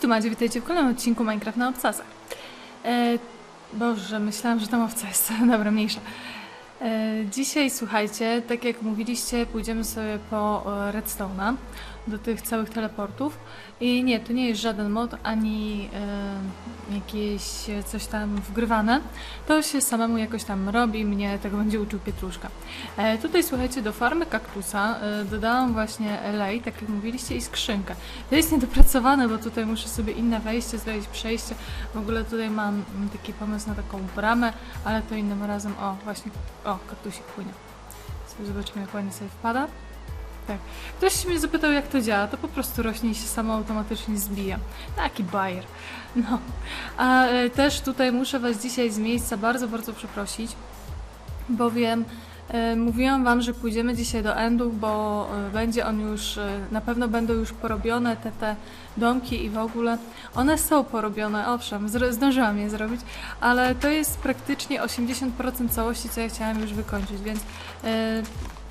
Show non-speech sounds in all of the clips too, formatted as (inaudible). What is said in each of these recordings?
tu Madzie, witajcie w kolejnym odcinku Minecraft na obcasach. E, Boże, myślałam, że tam owca jest. (laughs) Dobra, mniejsza. E, dzisiaj, słuchajcie, tak jak mówiliście, pójdziemy sobie po e, Redstone'a, do tych całych teleportów. I nie, to nie jest żaden mod, ani e, jakieś coś tam wgrywane. To się samemu jakoś tam robi, mnie tego będzie uczył Pietruszka. E, tutaj, słuchajcie, do farmy kaktusa e, dodałam właśnie lej, tak jak mówiliście, i skrzynkę. To jest niedopracowane, bo tutaj muszę sobie inne wejście zrobić, przejście. W ogóle tutaj mam taki pomysł na taką bramę, ale to innym razem. O, właśnie, o, kaktusik płynie. Sobie zobaczymy, jak ładnie sobie wpada. Tak. Ktoś mnie zapytał, jak to działa. To po prostu rośnie i się samo automatycznie zbija. Taki bajer. No. A e, też tutaj muszę Was dzisiaj z miejsca bardzo, bardzo przeprosić, bowiem e, mówiłam Wam, że pójdziemy dzisiaj do Endów, bo e, będzie on już, na pewno będą już porobione te, te domki i w ogóle. One są porobione, owszem, zdążyłam je zrobić, ale to jest praktycznie 80% całości, co ja chciałam już wykończyć, więc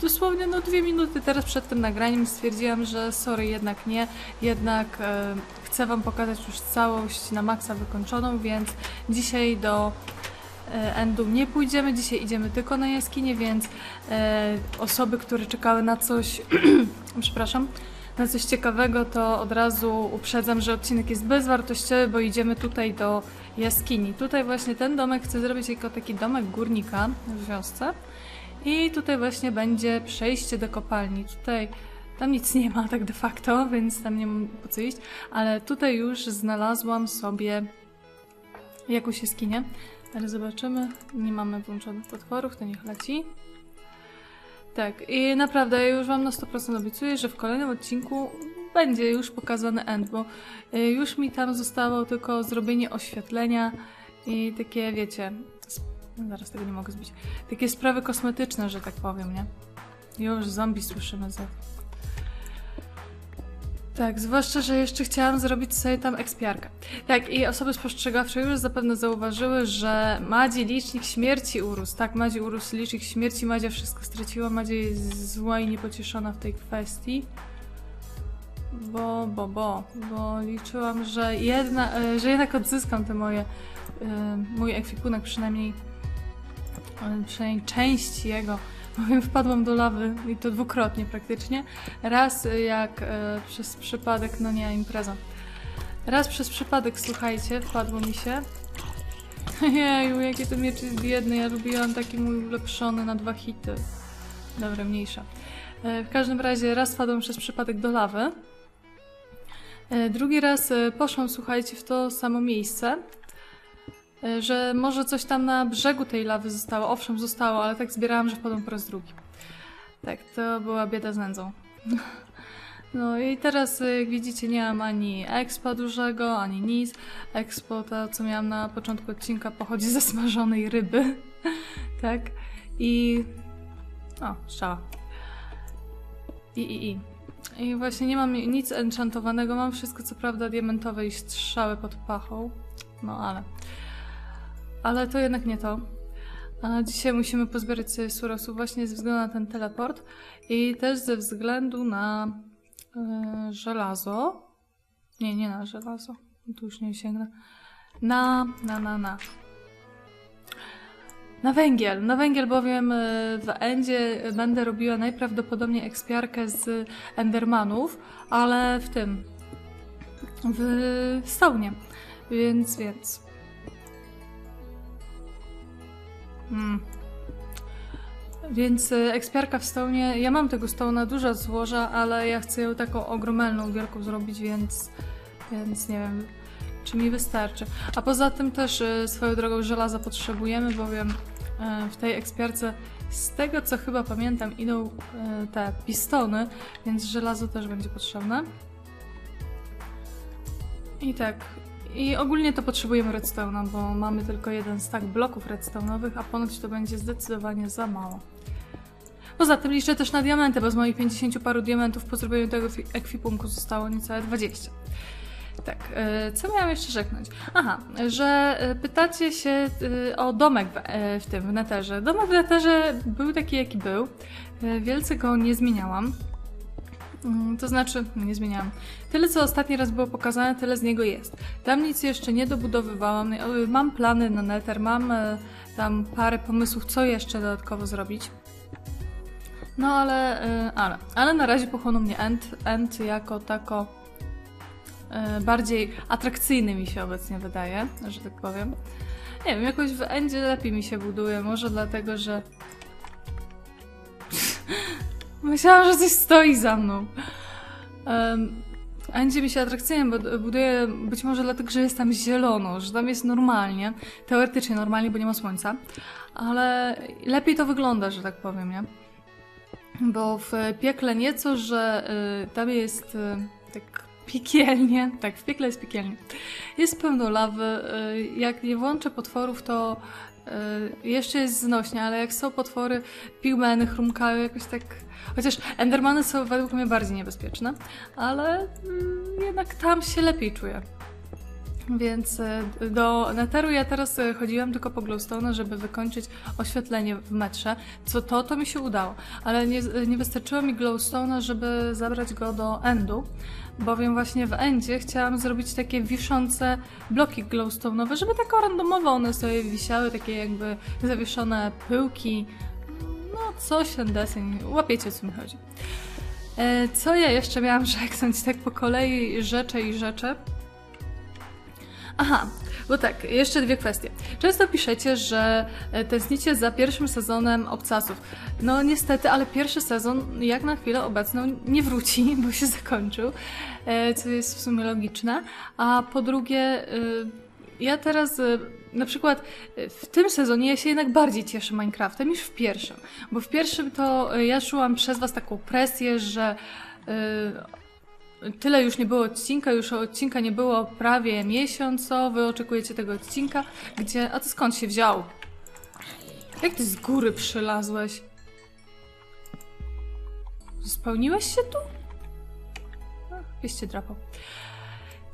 dosłownie no dwie minuty teraz przed tym nagraniem stwierdziłam, że sorry, jednak nie, jednak e, chcę Wam pokazać już całość na maksa wykończoną, więc dzisiaj do e, Endu nie pójdziemy, dzisiaj idziemy tylko na jaskinię, więc e, osoby, które czekały na coś, (clears throat) przepraszam, na coś ciekawego, to od razu uprzedzam, że odcinek jest bezwartościowy, bo idziemy tutaj do jaskini. Tutaj właśnie ten domek chcę zrobić jako taki domek górnika w wiosce. I tutaj właśnie będzie przejście do kopalni. Tutaj tam nic nie ma tak de facto, (laughs) więc tam nie mam po co iść, ale tutaj już znalazłam sobie jakąś jaskinię. Ale zobaczymy. Nie mamy włączonych potworów, to niech leci. Tak, i naprawdę już Wam na 100% obiecuję, że w kolejnym odcinku będzie już pokazany end, bo y, już mi tam zostało tylko zrobienie oświetlenia i takie, wiecie, zaraz tego nie mogę zbić, takie sprawy kosmetyczne, że tak powiem, nie? Już zombie słyszymy za. Tak, zwłaszcza, że jeszcze chciałam zrobić sobie tam ekspiarkę. Tak, i osoby spostrzegawcze już zapewne zauważyły, że Madzi licznik śmierci urósł. Tak, Madzi urósł licznik śmierci, Madzia wszystko straciła, Madzia jest zła i niepocieszona w tej kwestii. Bo, bo, bo, bo liczyłam, że, jedna, e, że jednak odzyskam te moje, e, mój ekwipunek, przynajmniej, przynajmniej część jego, bowiem (laughs) wpadłam do lawy i to dwukrotnie praktycznie. Raz e, jak e, przez przypadek, no nie, impreza. Raz przez przypadek, słuchajcie, wpadło mi się. (laughs) Jeju, jaki ten miecz jest biedny, ja lubiłam taki mój ulepszony na dwa hity. Dobra, mniejsza. E, W każdym razie raz wpadłam przez przypadek do lawy. E, Drugi raz e, poszłam, słuchajcie, w to samo miejsce, że może coś tam na brzegu tej lawy zostało. Owszem, zostało, ale tak zbierałam, że wpadłam po raz drugi. Tak, to była bieda z nędzą. (laughs) No i teraz, e, jak widzicie, nie mam ani expa dużego, ani nic. Expo, to co miałam na początku odcinka, pochodzi ze smażonej ryby. (laughs) tak. I... O, strzała. I, i, i. I właśnie nie mam nic enchantowanego, mam wszystko co prawda diamentowe i strzały pod pachą. No ale. Ale to jednak nie to. A dzisiaj musimy pozbierać sobie surowców właśnie ze względu na ten teleport i też ze względu na e, żelazo. Nie, nie na żelazo. Tu już nie sięgnę. Na, na, na, na. Na węgiel. Na węgiel bowiem e, w Endzie będę robiła najprawdopodobniej ekspiarkę z Endermanów, ale w tym. W Stołnie. Więc, więc. Hmm. Więc e, ekspiarka w Stołnie. Ja mam tego Stołna dużo złoża, ale ja chcę ją taką ogromną, wielką zrobić, więc. Więc nie wiem, czy mi wystarczy. A poza tym też e, swoją drogą żelaza potrzebujemy, bowiem e, w tej ekspiarce z tego co chyba pamiętam idą te pistony, więc żelazo też będzie potrzebne. I tak. I ogólnie to potrzebujemy redstone'a, bo mamy tylko jeden stack bloków redstone'owych, a ponoć to będzie zdecydowanie za mało. Poza tym liczę też na diamenty, bo z moich 50 paru diamentów po zrobieniu tego ekwi- ekwipunku zostało niecałe 20. Tak, e, co miałam jeszcze rzeknąć? Aha, że e, pytacie się e, o domek w, tym, w neterze. Domek w neterze był taki, jaki był. Wielce go nie zmieniałam. Mm, To znaczy, nie zmieniałam. Tyle, co ostatni raz było pokazane, tyle z niego jest. Tam nic jeszcze nie dobudowywałam. Y, Mam plany na Nether, mam e, tam parę pomysłów, co jeszcze dodatkowo zrobić. No ale, e, ale, ale na razie pochłonął mnie End, End jako tako bardziej atrakcyjny mi się obecnie wydaje, że tak powiem. Nie wiem, jakoś w Endzie lepiej mi się buduje, może dlatego, że Myślałam, że coś stoi za mną. Um, Endzie mi się atrakcyjnie bud- buduje być może dlatego, że jest tam zielono, że tam jest normalnie, teoretycznie normalnie, bo nie ma słońca, ale lepiej to wygląda, że tak powiem, nie? Bo w piekle nieco, że y, tam jest y, tak piekielnie, tak, w piekle jest piekielnie. Jest pełno lawy, y, jak nie włączę potworów, to jeszcze jest znośnie, ale jak są potwory, pigmeny chrumkają jakoś tak... Chociaż endermany są według mnie bardziej niebezpieczne, ale mm, jednak tam się lepiej czuję. Więc e, do Netheru ja teraz e, chodziłam tylko po glowstone, żeby wykończyć oświetlenie w metrze. Co to, to mi się udało. Ale nie, nie wystarczyło mi glowstone, żeby zabrać go do endu, bowiem właśnie w endzie chciałam zrobić takie wiszące bloki glowstone'owe, żeby tak randomowo one sobie wisiały, takie jakby zawieszone pyłki. No, coś ten deseń. Łapiecie, o co mi chodzi. E, Co ja jeszcze miałam rzeknąć tak po kolei rzeczy i rzeczy? Aha, bo tak, jeszcze dwie kwestie. Często piszecie, że e, tęsknicie za pierwszym sezonem Obcasów. No niestety, ale pierwszy sezon jak na chwilę obecną nie wróci, (laughs) bo się zakończył, e, co jest w sumie logiczne. A po drugie, e, ja teraz na przykład w tym sezonie ja się jednak bardziej cieszę Minecraftem niż w pierwszym. Bo w pierwszym to ja czułam przez was taką presję, że Tyle już nie było odcinka, już odcinka nie było prawie miesiąco, wy oczekujecie tego odcinka, gdzie... A to skąd się wziął? Jak ty z góry przylazłeś? Spełniłeś się tu? No, Pieście drapał.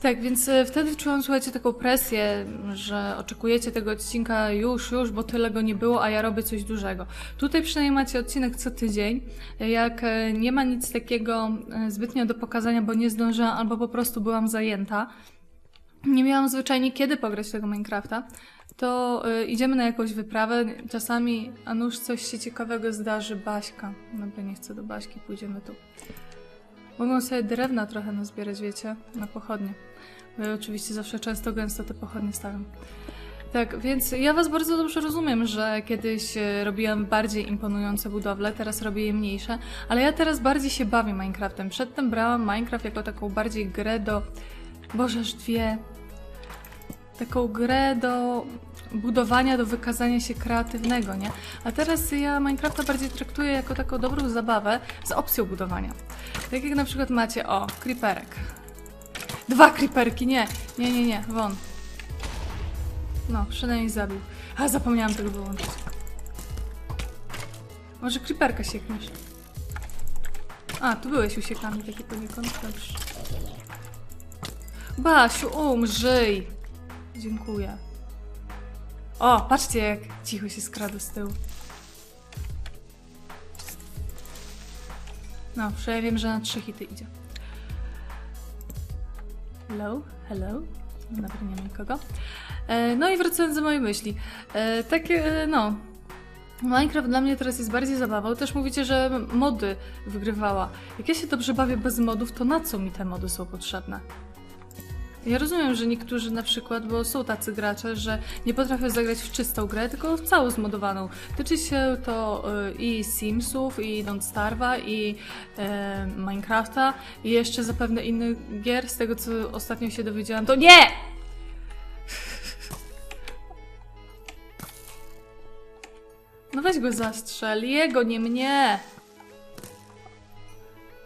Tak, więc e, wtedy czułam, słuchajcie, taką presję, że oczekujecie tego odcinka już, już, bo tyle go nie było, a ja robię coś dużego. Tutaj przynajmniej macie odcinek co tydzień. Jak e, nie ma nic takiego e, zbytnio do pokazania, bo nie zdążyłam, albo po prostu byłam zajęta, nie miałam zwyczajnie kiedy pograć tego Minecrafta, to idziemy na jakąś wyprawę. Czasami, a nuż coś się ciekawego zdarzy, Baśka. Dobra, nie chcę do Baśki, pójdziemy tu. Mogą sobie drewna trochę nazbierać, wiecie, na pochodnie. Ja oczywiście zawsze często gęsto te pochodnie stawiam. Tak, więc ja Was bardzo dobrze rozumiem, że kiedyś e, robiłam bardziej imponujące budowle, teraz robię je mniejsze, ale ja teraz bardziej się bawię Minecraftem. Przedtem brałam Minecraft jako taką bardziej grę do... Boże, aż dwie... Taką grę do budowania, do wykazania się kreatywnego, nie? A teraz ja Minecrafta bardziej traktuję jako taką dobrą zabawę z opcją budowania. Tak jak na przykład macie, o, creeperek. Dwa creeperki, nie, nie, nie, nie, won. No, przynajmniej zabił. A, zapomniałam tego wyłączyć. Może creeperka siekniesz. A, tu byłeś usiekany taki poniekąd, dobrze. Basiu, umrzyj! Dziękuję. O, patrzcie jak cicho się skradł z tyłu. No, przynajmniej wiem, że na trzy hity idzie. Hello, hello. Dobra, nie ma nikogo. E, no i wracając do mojej myśli. E, e, no... Minecraft dla mnie teraz jest bardziej zabawą. Też mówicie, że mody wygrywała. Jak ja się dobrze bawię bez modów, to na co mi te mody są potrzebne? Ja rozumiem, że niektórzy na przykład, bo są tacy gracze, że nie potrafią zagrać w czystą grę, tylko w całą zmodowaną. Tyczy się to y, i Simsów, i Don't Starve'a, i e, Minecrafta, i jeszcze zapewne innych gier. Z tego, co ostatnio się dowiedziałam, to nie! No weź go zastrzel, jego, nie mnie!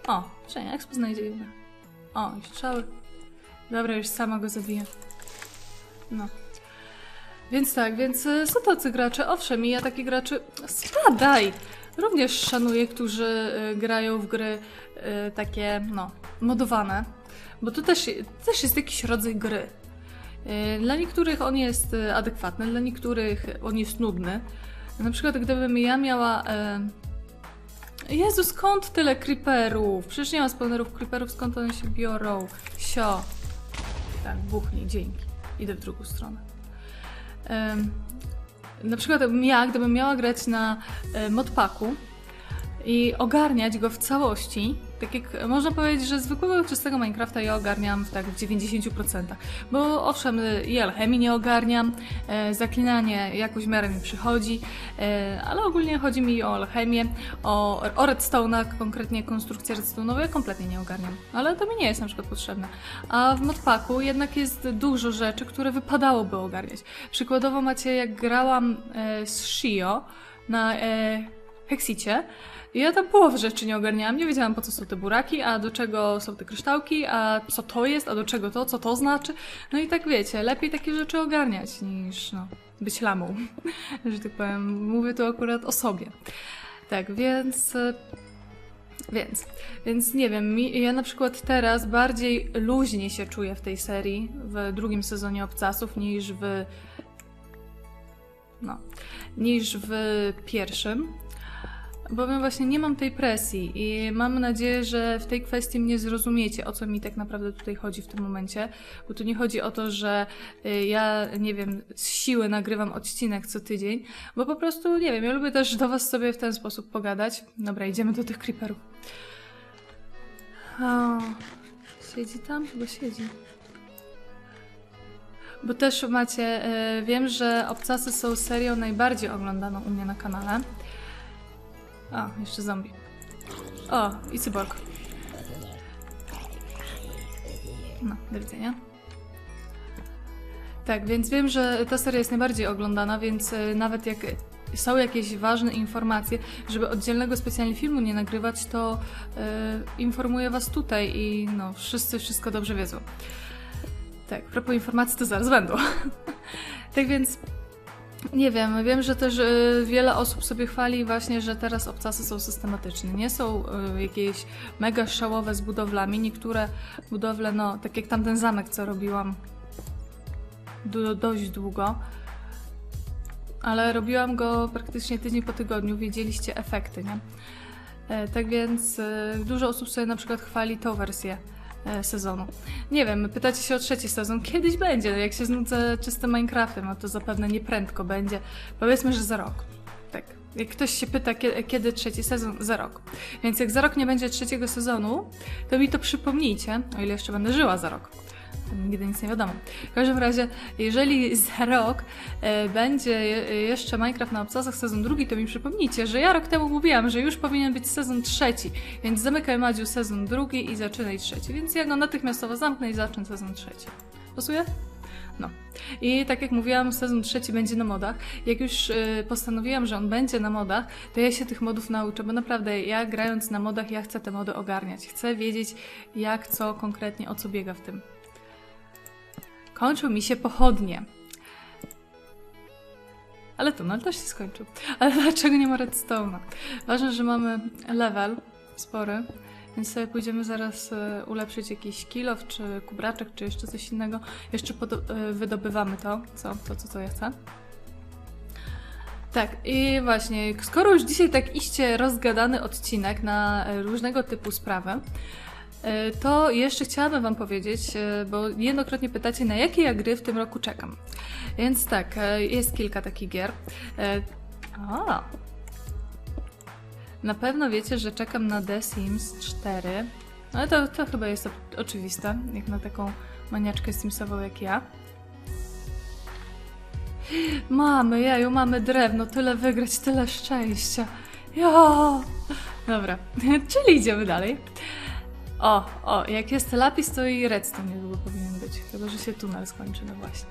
O, przynajmniej Expo znajdzie. O, i strzały. Dobra, już sama go zabiję. No. Więc tak, więc y, są tacy gracze, owszem, i ja takich graczy... Spadaj! Również szanuję, którzy y, grają w gry y, takie, no, modowane. Bo to też, też jest jakiś rodzaj gry. Dla niektórych on jest adekwatny, dla niektórych on jest nudny. Na przykład gdybym ja miała e, Jezu, skąd tyle creeperów? Przecież nie ma spawnerów creeperów, skąd one się biorą? Sio. Tak, buchnij, dzięki. Idę w drugą stronę. Na przykład ja, gdybym miała grać na modpaku i ogarniać go w całości, tak jak można powiedzieć, że zwykłego czystego Minecrafta ja ogarniam w tak w 90%. Bo owszem, y, i alchemii nie ogarniam, e, zaklinanie jakoś w miarę mi przychodzi, e, ale ogólnie chodzi mi o alchemię, o, o redstone'a, konkretnie konstrukcję redstone'ową, ja kompletnie nie ogarniam. Ale to mi nie jest na przykład potrzebne. A w modpaku jednak jest dużo rzeczy, które wypadałoby ogarniać. Przykładowo macie, jak grałam e, z Shio na e, Hexicie, i ja tam połowę rzeczy nie ogarniałam, nie wiedziałam po co są te buraki, a do czego są te kryształki, a co to jest, a do czego to, co to znaczy. No i tak wiecie, lepiej takie rzeczy ogarniać niż no, być lamą, (laughs) że tak powiem. Mówię tu akurat o sobie. Tak, więc... e, Więc, więc nie wiem, mi, ja na przykład teraz bardziej luźnie się czuję w tej serii, w drugim sezonie Obcasów, niż w. No, niż w pierwszym. Bowiem właśnie nie mam tej presji i mam nadzieję, że w tej kwestii mnie zrozumiecie, o co mi tak naprawdę tutaj chodzi w tym momencie. Bo tu nie chodzi o to, że y, ja, nie wiem, z siły nagrywam odcinek co tydzień, bo po prostu, nie wiem, ja lubię też do Was sobie w ten sposób pogadać. Dobra, idziemy do tych creeperów. O, siedzi tam? Chyba siedzi. Bo też macie, y, wiem, że Obcasy są serią najbardziej oglądaną u mnie na kanale. O, jeszcze zombie. O, i cyborg. No, do widzenia. Tak, więc wiem, że ta seria jest najbardziej oglądana, więc e, nawet jak są jakieś ważne informacje, żeby oddzielnego specjalnie filmu nie nagrywać, to e, informuję Was tutaj i no, wszyscy wszystko dobrze wiedzą. Tak, propos informacji, to zaraz będą. (laughs) tak więc nie wiem, wiem, że też y, wiele osób sobie chwali właśnie, że teraz obcasy są systematyczne. Nie są y, jakieś mega szałowe z budowlami. Niektóre budowle, no, tak jak tamten zamek, co robiłam du- dość długo, ale robiłam go praktycznie tydzień po tygodniu, wiedzieliście efekty, nie? E, tak więc e, dużo osób sobie na przykład chwali tą wersję e, sezonu. Nie wiem, pytacie się o trzeci sezon. Kiedyś będzie, jak się znudzę czystym Minecraftem, no to zapewne nie prędko będzie. Powiedzmy, że za rok. Tak. Jak ktoś się pyta, kiedy, kiedy trzeci sezon, za rok. Więc jak za rok nie będzie trzeciego sezonu, to mi to przypomnijcie, o ile jeszcze będę żyła za rok. Nigdy nic nie wiadomo. W każdym razie, jeżeli za rok e, będzie je, jeszcze Minecraft na obcasach sezon drugi, to mi przypomnijcie, że ja rok temu mówiłam, że już powinien być sezon trzeci, więc zamykaj Madziu sezon drugi i zaczynaj trzeci. Więc ja go natychmiastowo zamknę i zacznę sezon trzeci. Pasuje? No. I tak jak mówiłam, sezon trzeci będzie na modach. Jak już y, postanowiłam, że on będzie na modach, to ja się tych modów nauczę, bo naprawdę ja grając na modach, ja chcę te mody ogarniać. Chcę wiedzieć, jak, co konkretnie, o co biega w tym. Kończą mi się pochodnie. Ale tunel też się skończył. Ale dlaczego nie ma redstone'a? Ważne, że mamy level spory, więc sobie pójdziemy zaraz e, ulepszyć jakiś kilof, czy kubraczek, czy jeszcze coś innego. Jeszcze e, wydobywamy to, co, to, co, co ja chcę. Tak, i właśnie, skoro już dzisiaj tak iście rozgadany odcinek na e, różnego typu sprawy, to jeszcze chciałabym Wam powiedzieć, e, bo niejednokrotnie pytacie, na jakie ja gry w tym roku czekam. Więc tak, e, jest kilka takich gier. E, A. Na pewno wiecie, że czekam na The Sims 4. Ale to, to chyba jest o- oczywiste, jak na taką maniaczkę Simsową jak ja. Mamy, jaju, mamy drewno, tyle wygrać, tyle szczęścia. Jo! Dobra, (laughs) czyli idziemy dalej. O, o, jak jest lapis, to i redstone niedługo powinien być. Chyba, że się tunel skończy, no właśnie.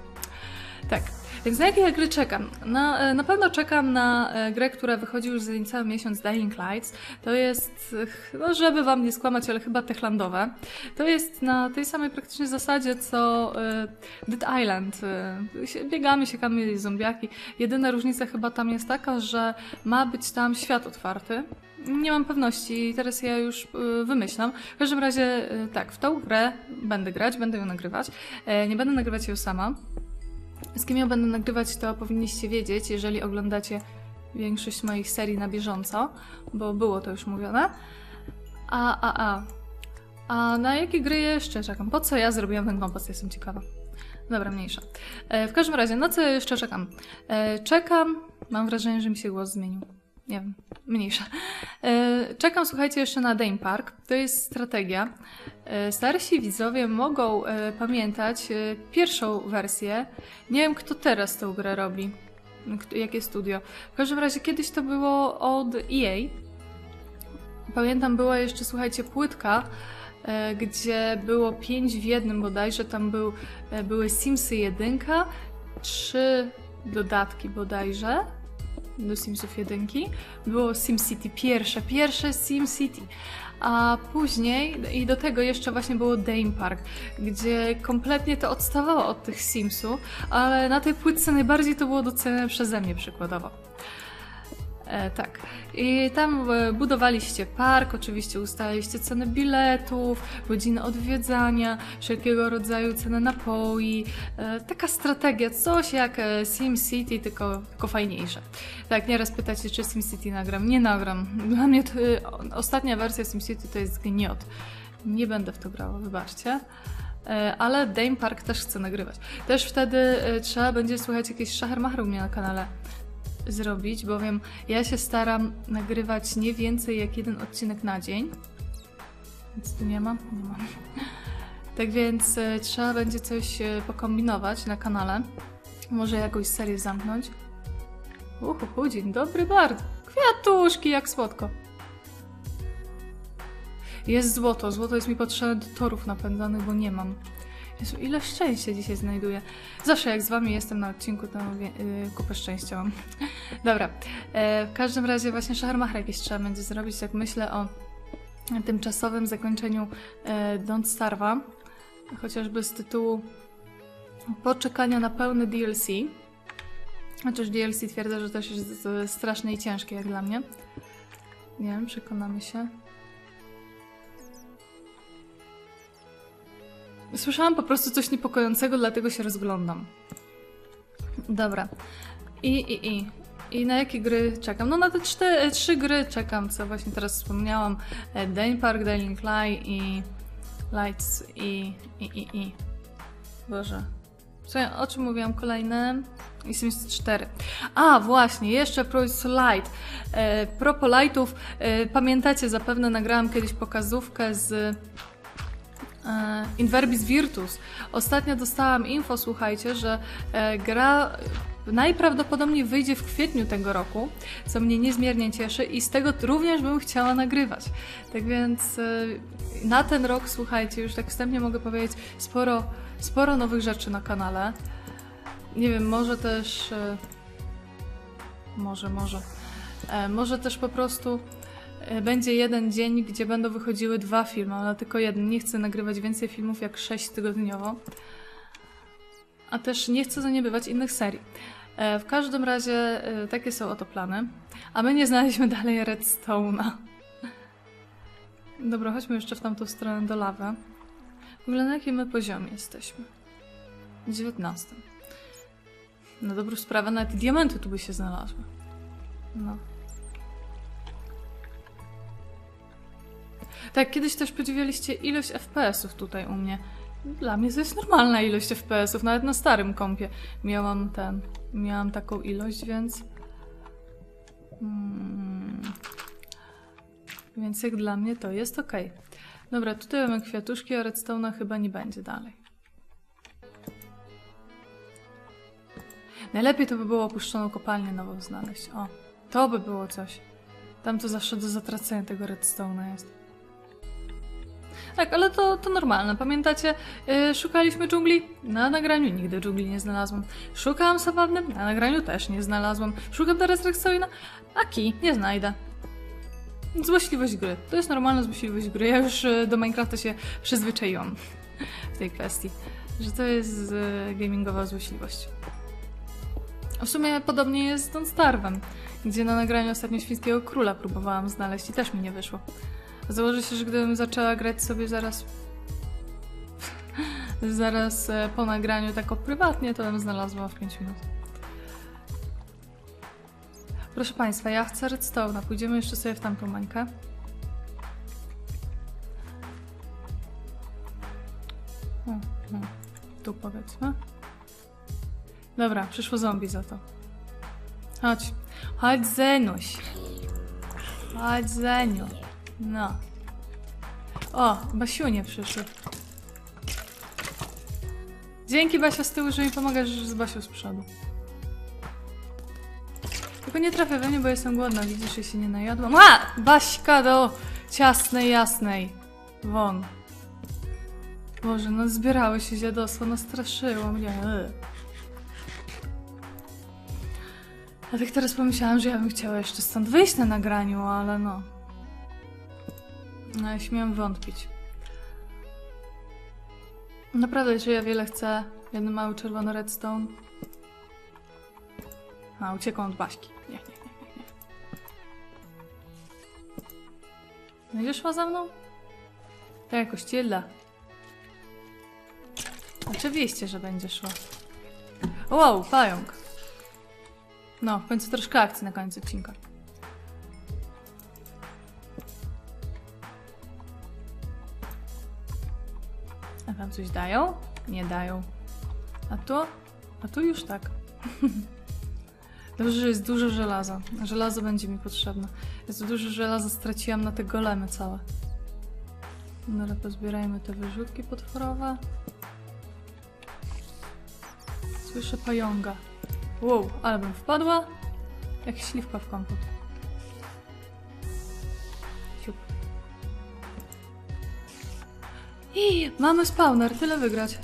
Tak, więc na jakie ja gry czekam? Na, e, na pewno czekam na e, grę, która wychodzi już za niecały miesiąc, Dying Lights. To jest, no żeby wam nie skłamać, ale chyba techlandowe. To jest na tej samej praktycznie zasadzie, co e, Dead Island. Biegamy, siekamy zombiaki. Jedyna różnica chyba tam jest taka, że ma być tam świat otwarty. Nie mam pewności, teraz ja już y, wymyślam. W każdym razie, y, tak, w tą grę będę grać, będę ją nagrywać. E, nie będę nagrywać ją sama. Z kim ją będę nagrywać, to powinniście wiedzieć, jeżeli oglądacie większość moich serii na bieżąco, bo było to już mówione. A, a, a. A na jakie gry jeszcze czekam? Po co ja zrobiłam ten kompas? Jestem ciekawa. Dobra, mniejsza. E, w każdym razie, na co jeszcze czekam? E, czekam. Mam wrażenie, że mi się głos zmienił. Nie wiem, mniejsza. E, czekam, słuchajcie, jeszcze na Dame Park. To jest strategia. E, starsi widzowie mogą e, pamiętać pierwszą wersję. Nie wiem, kto teraz tą grę robi. Jakie studio. W każdym razie, kiedyś to było od EA. Pamiętam, była jeszcze, słuchajcie, płytka, gdzie było pięć w jednym bodajże. Tam był, były Simsy 1, trzy dodatki bodajże do Simsów 1. Było SimCity pierwsze, pierwsze SimCity. A później, i do tego jeszcze właśnie było Dame Park, gdzie kompletnie to odstawało od tych Simsów, ale na tej płytce najbardziej to było docenione przeze mnie przykładowo. E, tak. I tam e, budowaliście park, oczywiście ustalaliście ceny biletów, godziny odwiedzania, wszelkiego rodzaju ceny napoi. E, taka strategia, coś jak e, SimCity, tylko, tylko fajniejsze. Tak, nieraz pytacie, czy SimCity nagram. Nie nagram. Dla mnie to, e, ostatnia wersja SimCity to jest gniot. Nie będę w to grała, wybaczcie. Ale Dame Park też chcę nagrywać. Też wtedy trzeba będzie słuchać jakieś szachermachry u mnie na kanale zrobić, bowiem ja się staram nagrywać nie więcej jak jeden odcinek na dzień. Nic tu nie mam? Nie mam. Tak więc e, trzeba będzie coś e, pokombinować na kanale. Może jakąś serię zamknąć. Uhu, dzień dobry bardzo. Kwiatuszki, jak słodko. Jest złoto. Złoto jest mi potrzebne do torów napędzanych, bo nie mam. Jezu, ile szczęścia dzisiaj znajduję. Zawsze jak z wami jestem na odcinku, to yy, kupę szczęścia mam. (laughs) Dobra. E, w każdym razie właśnie Szaharmachra jakieś trzeba będzie zrobić, jak myślę o tymczasowym zakończeniu e, Don't Starve'a. Chociażby z tytułu poczekania na pełny DLC. Chociaż DLC twierdzę, że też jest z- straszne i ciężkie jak dla mnie. Nie wiem, przekonamy się. Słyszałam po prostu coś niepokojącego, dlatego się rozglądam. Dobra. I, i, i. I na jakie gry czekam? No na te cztery, trzy gry czekam, co właśnie teraz wspomniałam. E, Dane Park, Dying Light i Lights i, i, i, i. Boże. Co, ja- o czym mówiłam kolejne? I Sims 4. A, właśnie, jeszcze Pro's Light. E, propos lightów, e, pamiętacie, zapewne nagrałam kiedyś pokazówkę z e, Inverbis Virtus. Ostatnio dostałam info, słuchajcie, że e, gra najprawdopodobniej wyjdzie w kwietniu tego roku, co mnie niezmiernie cieszy i z tego również bym chciała nagrywać. Tak więc e, na ten rok, słuchajcie, już tak wstępnie mogę powiedzieć, sporo, sporo nowych rzeczy na kanale. Nie wiem, może też. Może, może. Może też po prostu będzie jeden dzień, gdzie będą wychodziły dwa filmy, ale tylko jeden. Nie chcę nagrywać więcej filmów jak sześć tygodniowo. A też nie chcę zaniedbywać innych serii. E, W każdym razie e, takie są oto plany. A my nie znaleźliśmy (laughs) dalej Redstone'a. Dobra, chodźmy jeszcze w tamtą stronę do lawy. W ogóle na jakim my poziomie jesteśmy? 19. Na dobrą sprawę nawet diamenty tu by się znalazły. No. Tak, kiedyś też podziwialiście ilość FPS-ów tutaj u mnie. Dla mnie to jest normalna ilość FPS-ów, nawet na starym kompie miałam ten, miałam taką ilość, więc... Mm, więc jak dla mnie to jest ok. Dobra, tutaj mamy kwiatuszki, a redstone'a chyba nie będzie dalej. Najlepiej to by było opuszczoną kopalnię nową znaleźć. O, to by było coś. Tam to zawsze do zatracenia tego redstone'a jest. Tak, ale to, to normalne. Pamiętacie, yy, szukaliśmy dżungli? Na nagraniu nigdy dżungli nie znalazłam. Szukałam sawanny? Na nagraniu też nie znalazłam. Szukam teraz Rexoina? A ki, nie znajdę. Złośliwość gry. To jest normalna złośliwość gry. Ja już yy, do Minecrafta się przyzwyczaiłam w tej kwestii. Że to jest yy, gamingowa złośliwość. W sumie podobnie jest z Don't Starve'em, gdzie na nagraniu ostatnio Świńskiego Króla próbowałam znaleźć i też mi nie wyszło. Założę się, że gdybym zaczęła grać sobie zaraz zaraz e, po nagraniu tak prywatnie, to bym znalazła w 5 minut. Proszę Państwa, ja chcę redstone'a. Pójdziemy jeszcze sobie w tamtą mańkę. No. Tu powiedzmy. Dobra, przyszło zombie za to. Chodź. Chodź Zenuś. Chodź Zeniu. No. O, Basiunie przyszły. Dzięki Basia z tyłu, że mi pomagasz z Basią z przodu. Tylko nie trafię we mnie, bo jestem głodna. Widzisz, że się nie najadłam. A! Baśka do ciasnej, jasnej. Won. Boże, no zbierały się dziadostwo, no straszyło mnie. A tak teraz pomyślałam, że ja bym chciała jeszcze stąd wyjść na nagraniu, ale no. No, śmiem wątpić. Naprawdę, że ja wiele chcę. Jeden mały czerwony redstone. A, uciekłam od Baśki. Nie, nie, nie, nie. Będziesz szła za mną? Tak, jakoś ciela. Oczywiście, że będzie szła. Wow, pająk. No, w końcu troszkę akcji na końcu odcinka. Coś dają? Nie dają. A tu? A tu już tak. (laughs) Dobrze, że jest dużo żelaza. Żelazo będzie mi potrzebne. Jest dużo żelaza, straciłam na te golemy całe. No ale pozbierajmy te wyrzutki potworowe. Słyszę pająga. Wow, ale bym wpadła. Jak śliwka w kompot. Mamy spawner, tyle wygrać.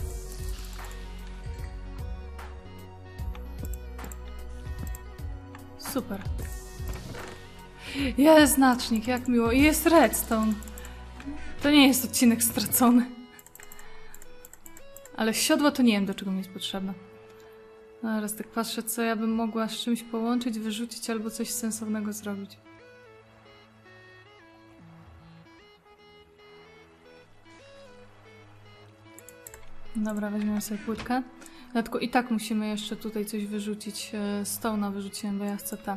Super. Jest znacznik, jak miło. I jest redstone. To nie jest odcinek stracony. Ale siodło to nie wiem, do czego mi jest potrzebne. Zaraz tak patrzę, co ja bym mogła z czymś połączyć, wyrzucić albo coś sensownego zrobić. Dobra, weźmiemy sobie płytkę. Dlatego i tak musimy jeszcze tutaj coś wyrzucić. E, Stone'a wyrzuciłem, bo ja chcę te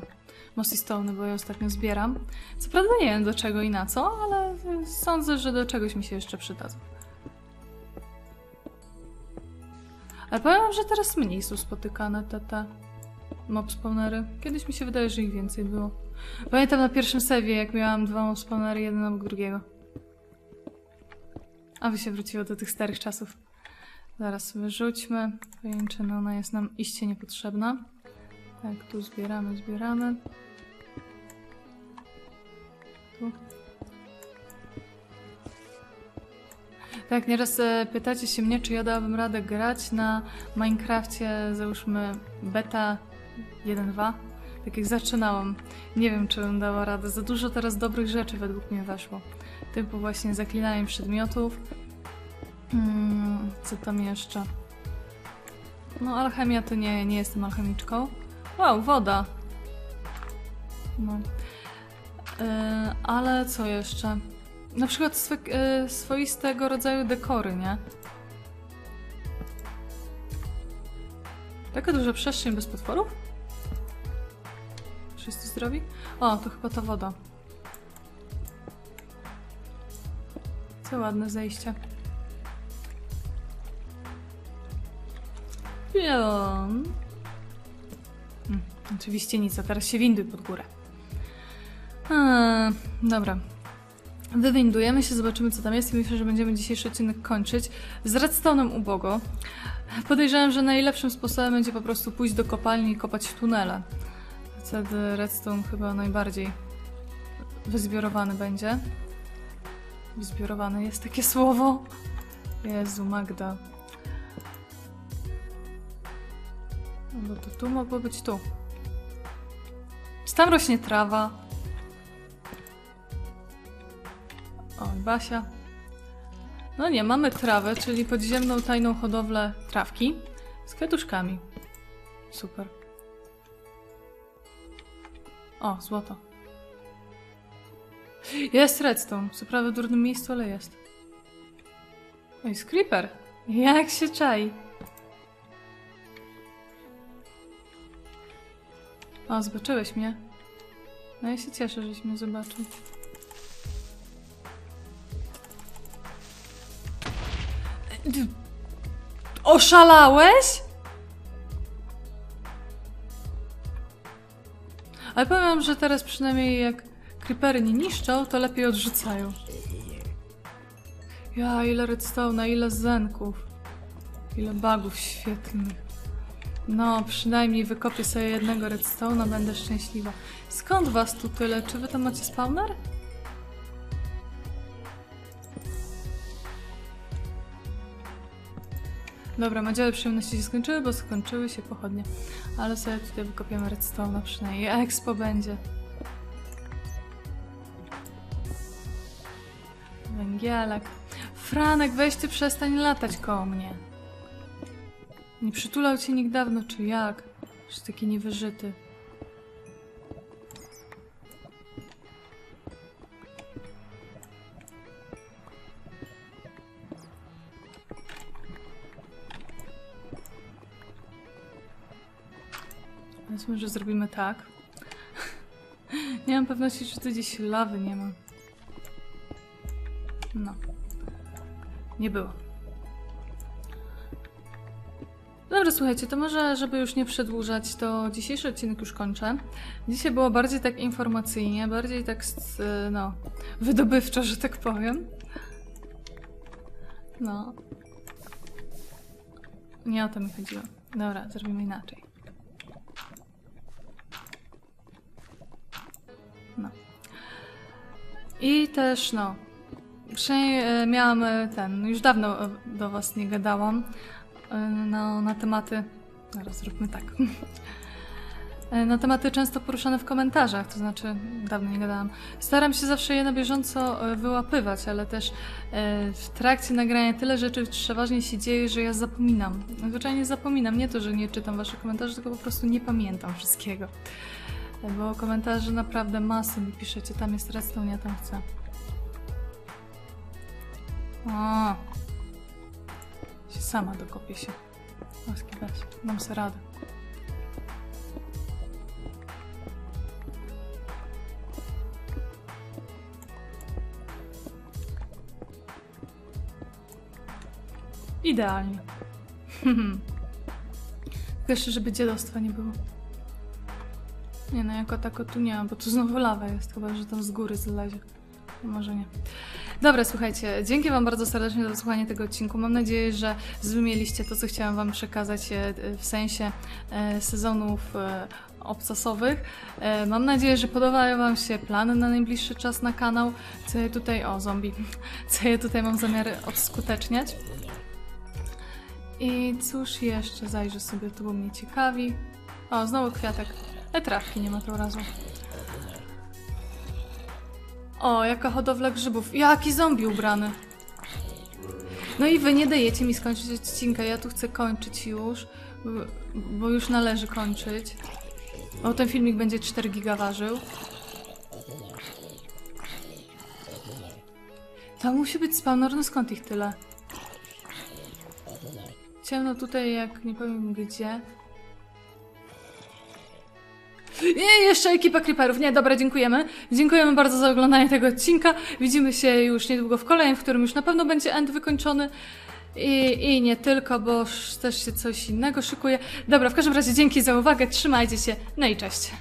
mossy stone'y, bo ja ostatnio zbieram. Co prawda nie wiem do czego i na co, ale e, sądzę, że do czegoś mi się jeszcze przydadzą. Ale powiem że teraz mniej są spotykane te, te mob spawnery. Kiedyś mi się wydaje, że ich więcej było. Pamiętam na pierwszym sewie, jak miałam dwa mob spawnery, jeden obok drugiego. A wy się wróciło do tych starych czasów. Zaraz wyrzućmy. Pajęczyna, ona jest nam iście niepotrzebna. Tak, tu zbieramy, zbieramy. Tu. Tak, nieraz e, pytacie się mnie, czy ja dałabym radę grać na Minecrafcie, załóżmy beta 1.2. Tak jak zaczynałam. Nie wiem, czy bym dała radę. Za dużo teraz dobrych rzeczy według mnie weszło. Typu właśnie zaklinanie przedmiotów. Hmm, co tam jeszcze? No, alchemia to nie, nie jestem alchemiczką. Wow, woda. No. Yy, ale co jeszcze? Na przykład swe, yy, swoistego rodzaju dekory, nie? Taka duża przestrzeń bez potworów? Wszyscy zdrowi? O, to chyba ta woda. Co ładne zejście. Hmm, oczywiście nic, a teraz się winduj pod górę. A, dobra. Wywindujemy się, zobaczymy co tam jest i myślę, że będziemy dzisiejszy odcinek kończyć. Z redstone'em ubogo. Podejrzewam, że najlepszym sposobem będzie po prostu pójść do kopalni i kopać tunele. Wtedy redstone chyba najbardziej wyzbiorowany będzie. Wyzbiorowany jest takie słowo. Jezu, Magda. No to tu mogło być tu. Czy tam rośnie trawa? O, i Basia. No nie, mamy trawę, czyli podziemną tajną hodowlę trawki z kwiatuszkami. Super. O, złoto. Jest redstone. Co prawda w durnym miejscu, ale jest. Oj, creeper. Jak się czai. O, zobaczyłeś mnie. No ja się cieszę, żeś mnie zobaczył. Oszalałeś? Ale powiem że teraz przynajmniej jak creepery nie niszczą, to lepiej odrzucają. Ja, ile redstone'a, ile zenków. Ile bugów świetnych. No, przynajmniej wykopię sobie jednego redstone'a, będę szczęśliwa. Skąd was tu tyle? Czy wy tam macie spawner? Dobra, madziele przyjemności się skończyły, bo skończyły się pochodnie. Ale sobie tutaj wykopiemy redstone'a przynajmniej. Expo będzie. Węgielek. Franek, weź ty przestań latać koło mnie. Nie przytulał cię nikt dawno, czy jak? Czy taki niewyżyty? Więc może zrobimy tak. (laughs) nie mam pewności, czy tu gdzieś lawy nie ma. No. Nie było. Dobra, słuchajcie, to może, żeby już nie przedłużać, to dzisiejszy odcinek już kończę. Dzisiaj było bardziej tak informacyjnie, bardziej tak, no, wydobywczo, że tak powiem. No. Nie o to mi chodziło. Dobra, zrobimy inaczej. No. I też, no, Przynajmniej e, miałam e, ten, już dawno e, do Was nie gadałam e, no, na tematy. Zaraz zróbmy tak. (laughs) E, Na tematy często poruszane w komentarzach, to znaczy dawno nie gadałam. Staram się zawsze je na bieżąco e, wyłapywać, ale też w trakcie nagrania tyle rzeczy przeważnie się dzieje, że ja zapominam. Zwyczajnie zapominam. Nie to, że nie czytam Waszych komentarzy, tylko po prostu nie pamiętam wszystkiego. Bo komentarzy naprawdę masy mi piszecie. Tam jest redstone, ja tam chcę. A. Się sama dokopię się. Łaski dać. Dam sobie radę. Idealnie. (laughs) Jeszcze, żeby dziadostwa nie było. Nie no, jako tako tu nie mam, bo tu znowu lawa jest, chyba że tam z góry zlezie. Może nie. Dobra, słuchajcie, dzięki Wam bardzo serdecznie za słuchanie tego odcinku. Mam nadzieję, że zrozumieliście to, co chciałam Wam przekazać e, w sensie e, sezonów e, obcasowych. Mam nadzieję, że podobają Wam się plany na najbliższy czas na kanał, co ja tutaj, o zombie, (laughs) co ja tutaj mam zamiar odskuteczniać. I cóż jeszcze, zajrzę sobie, to było mnie ciekawi. O, znowu kwiatek. E, trawki nie ma tym razem. O, jaka hodowla grzybów. Jaki zombie ubrany. No i wy nie dajecie mi skończyć odcinka. Ja tu chcę kończyć już, bo- już należy kończyć. Bo ten filmik będzie 4 giga ważył. To musi być spawner, no skąd ich tyle? Ciemno tutaj jak nie powiem gdzie. Nie, jeszcze ekipa creeperów. Nie, dobra, dziękujemy. Dziękujemy bardzo za oglądanie tego odcinka. Widzimy się już niedługo w kolejnym, w którym już na pewno będzie end wykończony. I, I nie tylko, bo też się coś innego szykuje. Dobra, w każdym razie dzięki za uwagę, trzymajcie się, no i cześć.